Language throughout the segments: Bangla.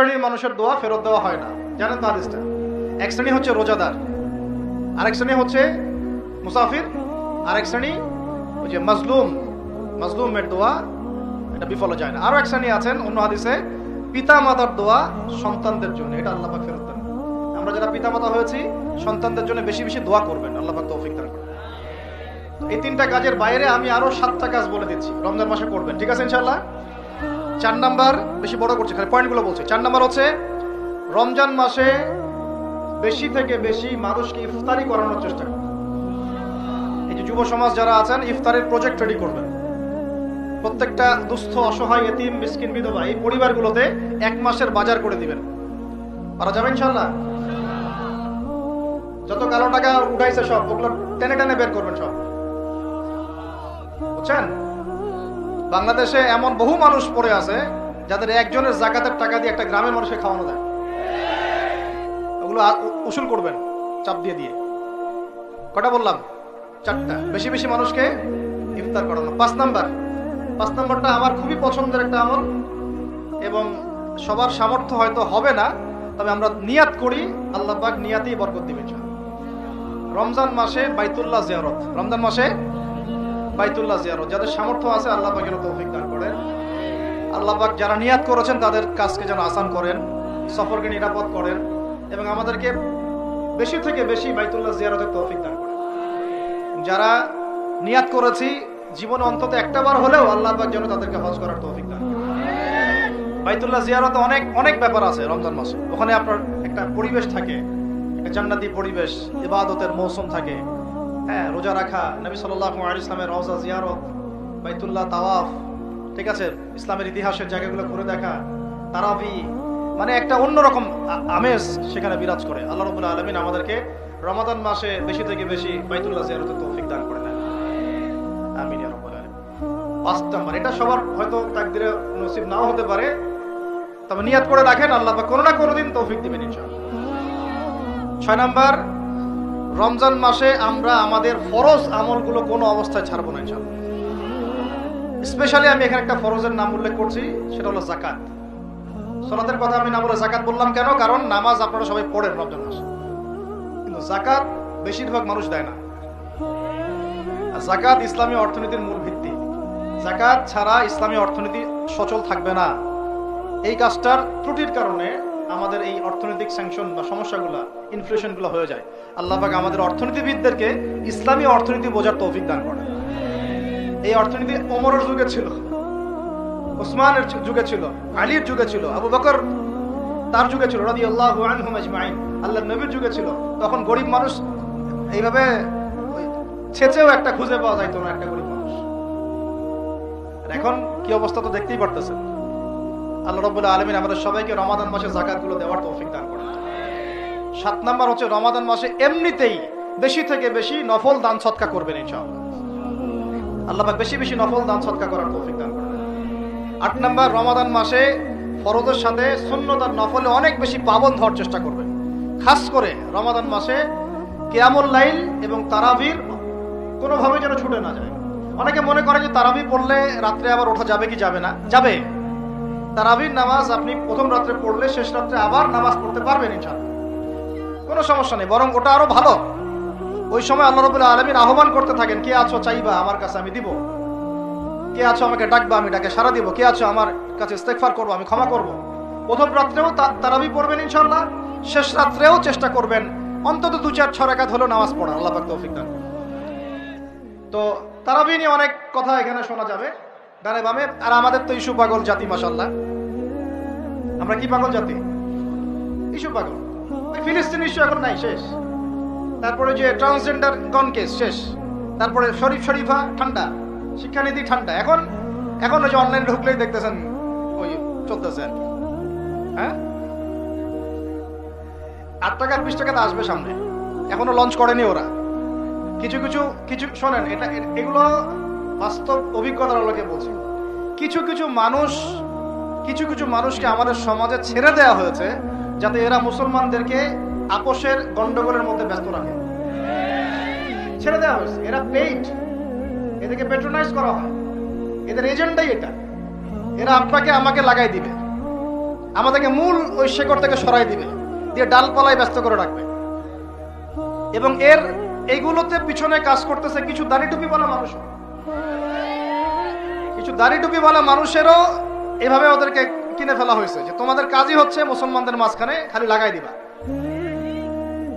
শ্রেণির মানুষের দোয়া ফেরত দেওয়া হয় না। জানেন তো হাদিসটা? এক শ্রেণি হচ্ছে রোজাদার। আরেক শ্রেণি হচ্ছে মুসাফির। আরেক শ্রেণি ওই যে মাজলুম। মাজলুমের দোয়া এটা বিফলে যায় না। আরও এক শ্রেণি আছেন অন্য হাদিসে পিতা মাতার দোয়া সন্তানদের জন্য। এটা আল্লাহ ফেরত দেন। আমরা যারা পিতা মাতা হয়েছি, সন্তানদের জন্য বেশি বেশি দোয়া করবেন। আল্লাহ পাক তৌফিক দান এই তিনটা কাজের বাইরে আমি আরও সাতটা কাজ বলে দিচ্ছি। রমজান মাসে করবেন। ঠিক আছে ইনশাল্লাহ চার নাম্বার, বেশি বড় করছে, খালি পয়েন্টগুলো বলছে। চার নাম্বার হচ্ছে, রমজান মাসে বেশি থেকে বেশি মানুষকে ইফতারি করানোর চেষ্টা করুন এই যে যুব সমাজ যারা আছেন, ইফতারের প্রজেক্ট রেডি করবেন। প্রত্যেকটা দুস্থ, অসহায়, এতিম, মিসকিন, বিধবা এই পরিবারগুলোতে এক মাসের বাজার করে দিবেন। পারা যাবে ইনশাল্লাহ যত কালো টাকা উঠাইছে সব, ওগুলো টেনে টেনে বের করবেন সব। বুঝছেন? বাংলাদেশে এমন বহু মানুষ পড়ে আছে যাদের একজনের জাকাতের টাকা দিয়ে একটা গ্রামের মানুষকে খাওয়ানো যায়। ওগুলো উসুল করবেন, চাপ দিয়ে দিয়ে। কটা বললাম? চারটা। বেশি বেশি মানুষকে ইফতার করানো। পাঁচ নাম্বার। পাঁচ নাম্বারটা আমার খুবই পছন্দের একটা আমল এবং সবার সামর্থ্য হয়তো হবে না, তবে আমরা নিয়াত করি, আল্লাহ নিয়াতেই বরকত ইনশাআল্লাহ। রমজান মাসে বাইতুল্লাহ জিয়ারত। রমজান মাসে বাইতুল্লাহ জিয়ারত। যাদের সামর্থ্য আছে আল্লাহ পাকের তৌফিক দান করেন। আল্লাহ পাক যারা নিয়াত করেছেন তাদের কাজকে যেন আসান করেন, সফরকে নিরাপদ করেন এবং আমাদেরকে বেশি থেকে বেশি বাইতুল্লাহ জিয়ারতের তৌফিক দান করেন। যারা নিয়াত করেছি, জীবনে অন্তত একটা হলেও আল্লাহ পাক যেন তাদেরকে হজ করার তৌফিক দান করেন। বাইতুল্লাহ জিয়ারতে অনেক অনেক ব্যাপার আছে রমজান মাসে। ওখানে আপনার একটা পরিবেশ থাকে, একটা জান্নাতি পরিবেশ, ইবাদতের মৌসুম থাকে। হ্যাঁ রোজা রাখা, নবী আলাইহি ইসলামের রওজা, জিয়ারত, বাইতুল্লাহ, তাওয়াফ, ঠিক আছে? ইসলামের ইতিহাসের জায়গাগুলো ঘুরে দেখা, তারাবি মানে একটা অন্যরকম আমেজ সেখানে বিরাজ করে। আল্লাহ রাব্বুল আলামিন আমাদেরকে রমাদান মাসে বেশি থেকে বেশি বাইতুল্লাহ জিয়ারতের তৌফিক দান করে দেন। আমিন নাম্বার, এটা সবার হয়তো তাকদিরে নসিব নাও হতে পারে, তবে নিয়াত করে রাখেন, আল্লাহ কোনো না কোনো দিন তৌফিক দিবেন ইনশাআল্লাহ। ছয় নাম্বার রমজান মাসে আমরা আমাদের ফরজ আমলগুলো কোনো অবস্থায় ছাড়বো না, ইনশাআল্লাহ। স্পেশালি আমি এখানে একটা ফরজের নাম উল্লেখ করছি, সেটা হলো জাকাত সলাতের কথা আমি না বলে জাকাত বললাম কেন? কারণ নামাজ আপনারা সবাই পড়েন রমজান মাসে। কিন্তু জাকাত বেশিরভাগ মানুষ দেয় না। জাকাত ইসলামী অর্থনীতির মূল ভিত্তি। জাকাত ছাড়া ইসলামী অর্থনীতি সচল থাকবে না। এই কাজটার ত্রুটির কারণে আমাদের এই অর্থনৈতিক স্যাংশন বা সমস্যাগুলো ইনফ্লেশনগুলো হয়ে যায়। আল্লাহ পাক আমাদের অর্থনীতিবিদদেরকে ইসলামী অর্থনীতি বোঝার তৌফিক দান করে এই অর্থনীতি ওমরের যুগে ছিল, ওসমানের যুগে ছিল, আলীর যুগে ছিল, আবু বকর তার যুগে ছিল রাদি আল্লাহ আল্লাহ নবীর যুগে ছিল। তখন গরিব মানুষ এইভাবে ছেচেও একটা খুঁজে পাওয়া যাইতো না, একটা গরিব মানুষ। এখন কি অবস্থা তো দেখতেই পারতেছেন। আল্লাহ রব্বুল্লাহ আলমিন আমাদের সবাইকে রমাদান মাসে জাকাতগুলো দেওয়ার তৌফিক দান করেন। সাত নাম্বার হচ্ছে রমাদান মাসে এমনিতেই বেশি থেকে বেশি নফল দান সৎকা করবেন ইনশাআল্লাহ। আল্লাহ পাক বেশি বেশি নফল দান সৎকা করার তৌফিক দান করেন। আট নাম্বার, রমাদান মাসে ফরজের সাথে সুন্নতার নফলে অনেক বেশি পাবন হওয়ার চেষ্টা করবেন। খাস করে রমাদান মাসে কেয়ামুল লাইল এবং তারাবির কোনোভাবে যেন ছুটে না যায়। অনেকে মনে করে যে তারাবি পড়লে রাত্রে আবার ওঠা যাবে কি যাবে না? যাবে। তারাবির নামাজ আপনি প্রথম রাত্রে পড়লে শেষ রাত্রে আবার নামাজ পড়তে পারবেন কোনো সমস্যা নেই, বরং ওটা আরও ভালো। ওই সময় আল্লাহ রবুল্লাহ আলমিন আহ্বান করতে থাকেন, কে আছো চাইবা আমার কাছে আমি দিব। কে আছো আমাকে ডাকবা আমি ডাকে সারা দিব। কে আছো আমার কাছে ইস্তেকফার করব আমি ক্ষমা করব। প্রথম রাত্রেও তারাবি পড়বেন ইনশাল্লাহ শেষ রাত্রেও চেষ্টা করবেন। অন্তত দু চার ছ রাকাত হলো নামাজ পড়া, আল্লাহ তো তারাবি নিয়ে অনেক কথা এখানে শোনা যাবে। ডানে বামে, আর আমাদের তো ইস্যু পাগল জাতি মাসাল্লাহ আমরা কি পাগল জাতি? ইস্যু পাগল। ফিলিস্তিন ইস্যু এখন নাই, শেষ। তারপরে যে ট্রান্সজেন্ডার গন কেস শেষ। তারপরে শরীফ শরীফা, ঠান্ডা। শিক্ষানীতি ঠান্ডা। এখন এখন ওই যে অনলাইন ঢুকলেই দেখতেছেন ওই চলতেছে। আর। হ্যাঁ? আট টাকা, বিশ টাকা টাকাতে আসবে সামনে। এখনও লঞ্চ করেনি ওরা। কিছু কিছু কিছু, শোনেন, এটা এগুলো বাস্তব অভিজ্ঞতার আলোকে বলছি। কিছু কিছু মানুষ, কিছু কিছু মানুষকে আমাদের সমাজে ছেড়ে দেওয়া হয়েছে, যাতে এরা মুসলমানদেরকে আপোষের গন্ডগোলের মধ্যে ব্যস্ত রাখে। ছেড়ে দেওয়া হয়েছে। এরা পেইড এদেরকে পেট্রোনাইজ করা হয়। এদের এজেন্ডাই এটা। এরা আপনাকে আমাকে লাগাই দিবে। আমাদেরকে মূল ওই শেকড় থেকে সরাই দিবে। দিয়ে ডালপালায় ব্যস্ত করে রাখবে। এবং এর, এইগুলোতে পিছনে কাজ করতেছে কিছু দাড়ি টুপি বলা মানুষ দাড়ি টুপি বলা মানুষেরও এভাবে ওদেরকে কিনে ফেলা হয়েছে যে তোমাদের কাজই হচ্ছে মুসলমানদের মাঝখানে খালি লাগাই দিবা।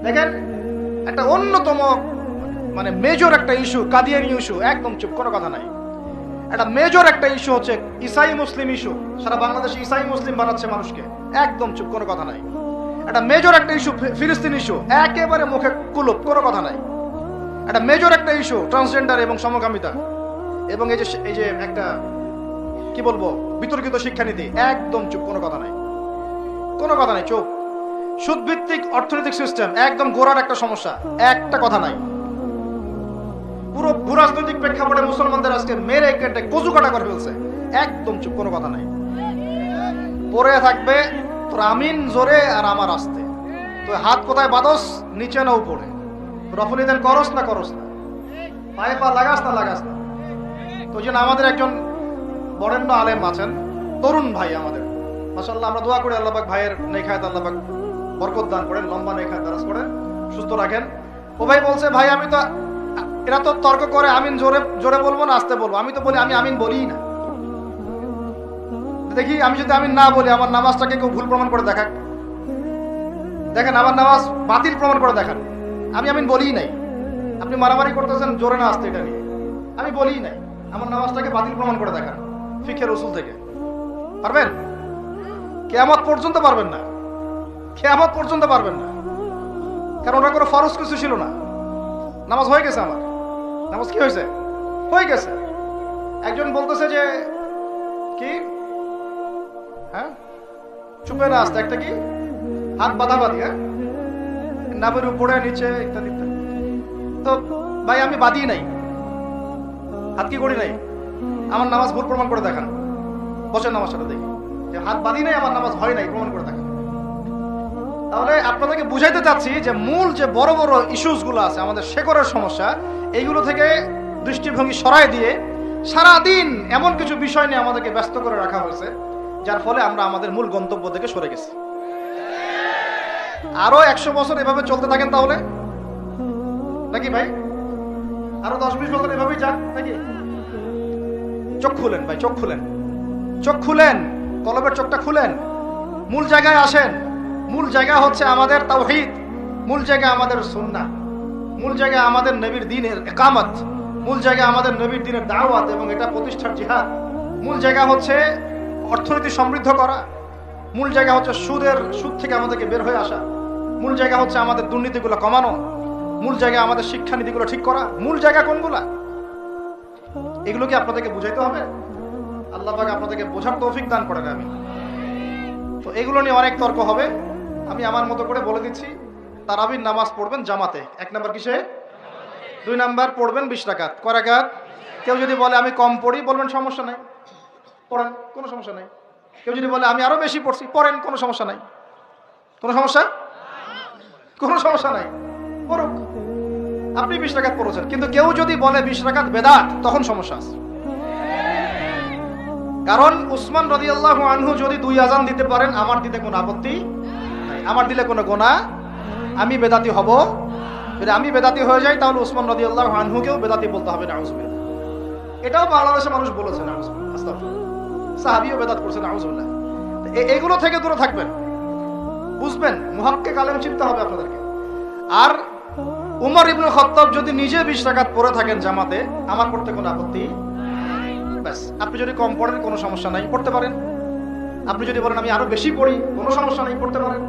দেখেন, একটা অন্যতম মানে মেজর একটা ইস্যু কাদিয়ানি ইস্যু একদম চুপ, কোনো কথা নাই। একটা মেজর একটা ইস্যু হচ্ছে ইসাই মুসলিম ইস্যু সারা বাংলাদেশে ইসাই মুসলিম বানাচ্ছে মানুষকে, একদম চুপ, কোনো কথা নাই। একটা মেজর একটা ইস্যু ফিলিস্তিন ইস্যু একেবারে মুখে কুলুপ, কোনো কথা নাই। একটা মেজর একটা ইস্যু ট্রান্সজেন্ডার এবং সমকামিতা, এবং এই যে এই যে একটা কি বলব? বিতর্কিত শিক্ষানীতি। একদম চুপ, কোনো কথা নাই। কোনো কথা নাই, চুপ। সুদভিত্তিক অর্থনৈতিক সিস্টেম একদম গোড়ার একটা সমস্যা। একটা কথা নাই। পুরো ভূরাজনৈতিক প্রেক্ষাপটে মুসলমানদের আজকে মেরে কেটে কচু কাটা করে ফেলছে। একদম চুপ, কোনো কথা নাই। পরে থাকবে আমিন জোরে আর আমার আসতে। তো হাত কোথায় বাদস নিচে না উপরে। রফলি দেন করস না করস না। পায়ে পা লাগাস না লাগাস না। তো জন্য আমাদের একজন বরেণ্য আলেম আছেন, তরুণ ভাই আমাদের। মাসাল্লাহ আমরা দোয়া করি আল্লাহ পাক ভাইয়ের নেখায়ত আল্লাহ পাক বরকত দান করেন, লম্বা নেখায় দারাজ করেন, সুস্থ রাখেন। ও ভাই বলছে, ভাই, আমি তো, এরা তো তর্ক করে আমিন জোরে জোরে বলব না, আসতে বলব। আমি তো বলি, আমি আমিন বলি না। দেখি, আমি যদি আমিন না বলি, আমার নামাজটাকে কেউ ভুল প্রমাণ করে দেখাক। দেখেন, আমার নামাজ বাতিল প্রমাণ করে দেখান। আমি আমিন বলি নাই। আপনি মারামারি করতেছেন, জোরে না আসতে এটা নিয়ে। আমি বলি নাই, আমার নামাজটাকে বাতিল প্রমাণ করে দেখান। ফিখের রসুল থেকে। পারবেন? কেয়ামত পর্যন্ত পারবেন না। কেয়ামত পর্যন্ত পারবেন না। কারণ ওটা কোনো ফরজ কিছু ছিল না। নামাজ হয়ে গেছে আমার। নামাজ কি হয়েছে? হয়ে গেছে। একজন বলতেছে যে, কি? হ্যাঁ? চুপে না আসতে একটা কি? হাত বাঁধা বাঁধি হ্যাঁ? নামের উপরে, নিচে, ইত্যাদি ইত্যাদি। তো ভাই, আমি বাঁধি নাই। হাত কি করি নাই? আমার নামাজ ভুল প্রমাণ করে দেখান। বসেন নামাজ সাথে দেখি। যে হাত বাঁধি নাই, আমার নামাজ হয় নাই, প্রমাণ করে দেখান। তাহলে আপনাদেরকে বুঝাইতে চাচ্ছি যে মূল যে বড় বড় ইস্যুসগুলো আছে, আমাদের শেকরের সমস্যা, এইগুলো থেকে দৃষ্টিভঙ্গি সরাই দিয়ে সারা দিন এমন কিছু বিষয় নিয়ে আমাদেরকে ব্যস্ত করে রাখা হয়েছে, যার ফলে আমরা আমাদের মূল গন্তব্য থেকে সরে গেছি। আরও একশো বছর এভাবে চলতে থাকেন তাহলে? নাকি ভাই? আরও দশ বিশ বছর এভাবেই যাক নাকি? চোখ খুলেন ভাই, চোখ খুলেন। চোখ খুলেন, কলবের চোখটা খুলেন। মূল জায়গায় আসেন। মূল জায়গা হচ্ছে আমাদের তাওহিদ। মূল জায়গা আমাদের সুন্নাহ। মূল জায়গা আমাদের নবীর দিনের একামত। মূল জায়গা আমাদের নবীর দিনের দাওয়াত এবং এটা প্রতিষ্ঠার জিহাদ। মূল জায়গা হচ্ছে অর্থনীতি সমৃদ্ধ করা। মূল জায়গা হচ্ছে সুদের, সুদ থেকে আমাদেরকে বের হয়ে আসা। মূল জায়গা হচ্ছে আমাদের দুর্নীতিগুলো কমানো। মূল জায়গা আমাদের শিক্ষানীতিগুলো ঠিক করা। মূল জায়গা কোনগুলা? এগুলো কি আপনাদেরকে বুঝাইতে হবে? আল্লাহ পাক আপনাদেরকে বোঝার তৌফিক দান করেন আমি তো এগুলো নিয়ে অনেক তর্ক হবে। আমি আমার মতো করে বলে দিচ্ছি, তারাবির নামাজ পড়বেন জামাতে। এক নাম্বার কিসে? দুই নাম্বার পড়বেন বিশ রাকাত। কয় রাকাত? কেউ যদি বলে আমি কম পড়ি, বলবেন সমস্যা নাই। পড়েন, কোনো সমস্যা নাই। কেউ যদি বলে আমি আরও বেশি পড়ছি, পড়েন, কোনো সমস্যা নাই। কোনো সমস্যা? কোনো সমস্যা নাই। পড়ুক। আপনি বিশ রাকাত পড়েছেন, কিন্তু কেউ যদি বলে বিশ রাকাত বেদাত, তখন সমস্যা আছে। কারণ উসমান রদি আল্লাহ আনহু যদি দুই আজান দিতে পারেন, আমার দিতে কোনো আপত্তি আমার দিলে কোনো গোনা, আমি বেদাতি হব। যদি আমি বেদাতি হয়ে যাই, তাহলে উসমান রদি আল্লাহ আনহুকেও বেদাতি বলতে হবে, নাউজুবিল্লাহ। এটাও বাংলাদেশের মানুষ বলেছে আস্তাগফিরুল্লাহ। সাহাবিও বেদাত করছে নাউজুবিল্লাহ। তো এ- এগুলো থেকে দূরে থাকবেন। বুঝবেন মুহাক্কে কালেম চিন্তা হবে আপনাদেরকে। আর উমর ইবনুল খত্তাব যদি নিজে বিশ টাকাত পড়ে থাকেন জামাতে, আমার পড়তে কোনো আপত্তি? ব্যাস, আপনি যদি কম পড়েন, কোনো সমস্যা নাই, পড়তে পারেন। আপনি যদি বলেন আমি আরও বেশি পড়ি, কোনো সমস্যা নাই, পড়তে পারেন।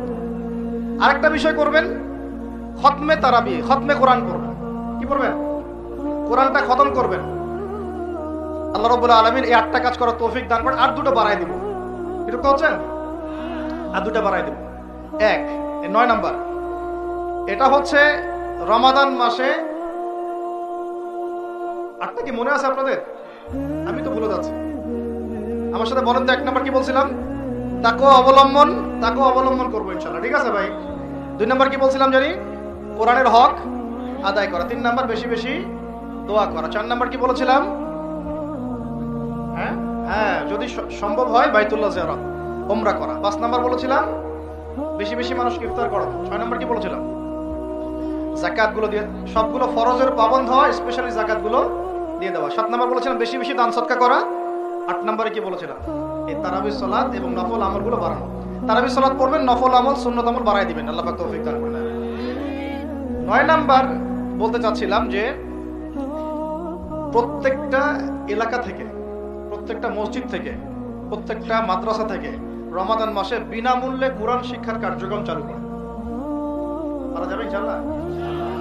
আরেকটা বিষয় করবেন, খতমে তারাবি, খতমে কোরআন করবেন কি করবেন কোরআনটা খতম করবেন। আল্লাহ রবুল্লাহ আলমিন এই আটটা কাজ করার তৌফিক দান করেন, আর দুটো বাড়াই দিব। এরকম হচ্ছেন? আর দুটো বাড়াই দিব। এক নয় নাম্বার। এটা হচ্ছে রমাদান মাসে আটটা কি মনে আছে আপনাদের? আমি তো ভুলে যাচ্ছি। আমার সাথে বলেন তো এক নম্বর কি বলছিলাম? তাকেও অবলম্বন তাকেও অবলম্বন করব ইনশাল্লাহ। ঠিক আছে ভাই? দুই নম্বর কি বলছিলাম জানি? কোরআনের হক আদায় করা। তিন নম্বর বেশি বেশি দোয়া করা। চার নম্বর কি বলেছিলাম? হ্যাঁ? হ্যাঁ যদি সম্ভব হয় বাইতুল্লাহ জিয়ারত ওমরা করা। পাঁচ নাম্বার বলেছিলাম, বেশি বেশি মানুষকে ইফতার করানো। ছয় নম্বর কি বলেছিলাম? জাকাতগুলো দিয়ে সবগুলো ফরজের পাবন্ধ হয় স্পেশালি জাকাতগুলো দিয়ে দেওয়া। সাত নাম্বার বলেছিলাম, বেশি বেশি দান সৎকা করা। আট নাম্বারে কি বলেছিলাম? এই তারাবি সলাদ এবং নফল আমলগুলো বাড়ানো। তারাবি সলাদ পড়বেন, নফল আমল, সুন্নত আমল বাড়াই দিবেন। আল্লাহ তৌফিক দান করবেন নয় নাম্বার বলতে চাচ্ছিলাম যে, প্রত্যেকটা এলাকা থেকে, প্রত্যেকটা মসজিদ থেকে, প্রত্যেকটা মাদ্রাসা থেকে রমাদান মাসে বিনামূল্যে কোরআন শিক্ষার কার্যক্রম চালু করে। পারা যাবে ইনশাআল্লাহ?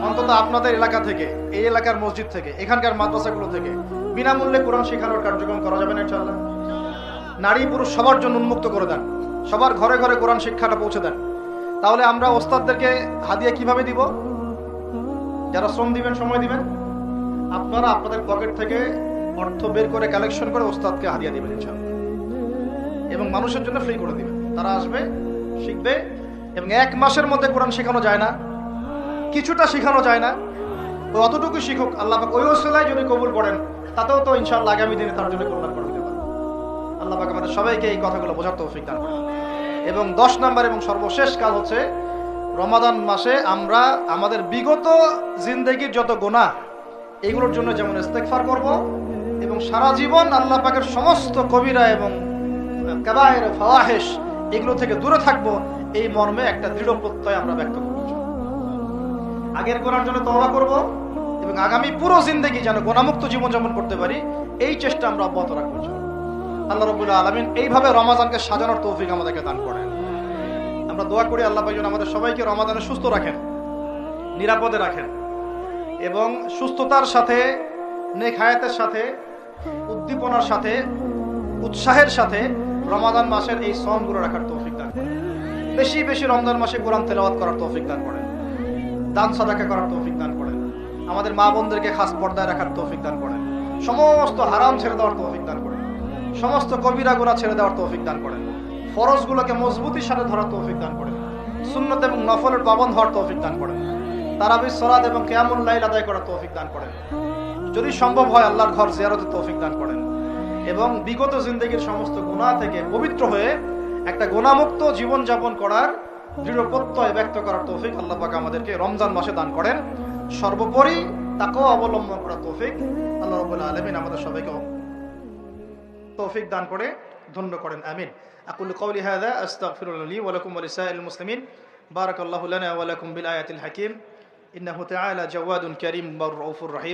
অন্তত আপনাদের এলাকা থেকে, এই এলাকার মসজিদ থেকে, এখানকার মাদ্রাসাগুলো থেকে বিনামূল্যে কোরআন শেখানোর কার্যক্রম করা যাবে না ইনশাআল্লাহ? নারী পুরুষ সবার জন্য উন্মুক্ত করে দেন। সবার ঘরে ঘরে কোরআন শিক্ষাটা পৌঁছে দেন। তাহলে আমরা ওস্তাদদেরকে হাদিয়া কীভাবে দিব? যারা শ্রম দিবেন, সময় দিবেন, আপনারা আপনাদের পকেট থেকে অর্থ বের করে কালেকশন করে ওস্তাদকে হাদিয়া দিবেন ইনশাআল্লাহ। এবং মানুষের জন্য ফ্রি করে দিবেন। তারা আসবে, শিখবে এবং এক মাসের মধ্যে কোরআন শেখানো যায় না, কিছুটা শেখানো যায় না। ওই অতটুকু শিখুক, আল্লাহ ওই ওসিলায় যদি কবুল করেন, তাতেও তো ইনশাআল্লাহ আগামী দিনে তার জন্য কল্যাণ করে দিতে পারে আল্লাহ পাক আমাদের সবাইকে এই কথাগুলো বোঝার তৌফিক দান এবং দশ নাম্বার এবং সর্বশেষ কাজ হচ্ছে, রমাদান মাসে আমরা আমাদের বিগত জিন্দেগির যত গোনা এগুলোর জন্য যেমন ইস্তেকফার করব, এবং সারা জীবন আল্লাহ পাকের সমস্ত কবিরা এবং কাবায়ের ফাওয়াহেশ এগুলো থেকে দূরে থাকব এই মর্মে একটা দৃঢ় প্রত্যয় আমরা ব্যক্ত করব আগের গোনার জন্য তওবা করব এবং আগামী পুরো জিন্দেগি যেন গোনামুক্ত জীবনযাপন করতে পারি, এই চেষ্টা আমরা অব্যাহত রাখব আল্লাহ রবুল্লাহ আলমিন এইভাবে রমাজানকে সাজানোর তৌফিক আমাদেরকে দান করেন। আমরা দোয়া করি আল্লাহ পাক আমাদের সবাইকে রমাদানে সুস্থ রাখেন, নিরাপদে রাখেন এবং সুস্থতার সাথে, নেক হায়াতের সাথে, উদ্দীপনার সাথে, উৎসাহের সাথে রমাদান মাসের এই সমগুলো রাখার করেন বেশি বেশি রমজান মাসে কোরআন তেলাওয়াত করার তৌফিক দান করেন। দান সাদাকা করার তৌফিক দান করেন। আমাদের মা বোনদেরকে খাস পর্দায় রাখার তৌফিক দান করেন। সমস্ত হারাম ছেড়ে দেওয়ার তৌফিক দান করেন। সমস্ত কবিরা গুণা ছেড়ে দেওয়ার তৌফিক দান করেন। ফরজগুলোকে মজবুতির সাথে ধরার তৌফিক দান করেন। সুন্নত এবং নফলের পাবন হওয়ার তৌফিক দান করেন। তারাবি সরাদ এবং কেয়ামুল লাইল আদায় করার তৌফিক দান করেন। যদি সম্ভব হয় আল্লাহর ঘর জিয়ারতের তৌফিক দান করেন। এবং বিগত জিন্দগির সমস্ত গুণা থেকে পবিত্র হয়ে গোনামুক্ত জীবন যাপন করার দৃঢ় প্রত্যয় ব্যক্ত করার তৌফিক আল্লাহ পাক আমাদেরকে রমজান মাসে দান করেন। সর্বোপরি তাকে অবলম্বন করার তৌফিক আল্লাহ রবুল্লা আলমিন আমাদের সবাইকে তৌফিক দান করে ধন্য করেন, আমিন। আকুল কৌলি হাদা আস্তাগফিরুল লি ওয়া লাকুম ওয়া লিসাইল মুসলিমিন। বারাকাল্লাহু লানা ওয়া লাকুম বিল আয়াতিল হাকীম। ইন্নাহু তাআলা জাওয়াদুন কারীম বাররাউফুর রহিম।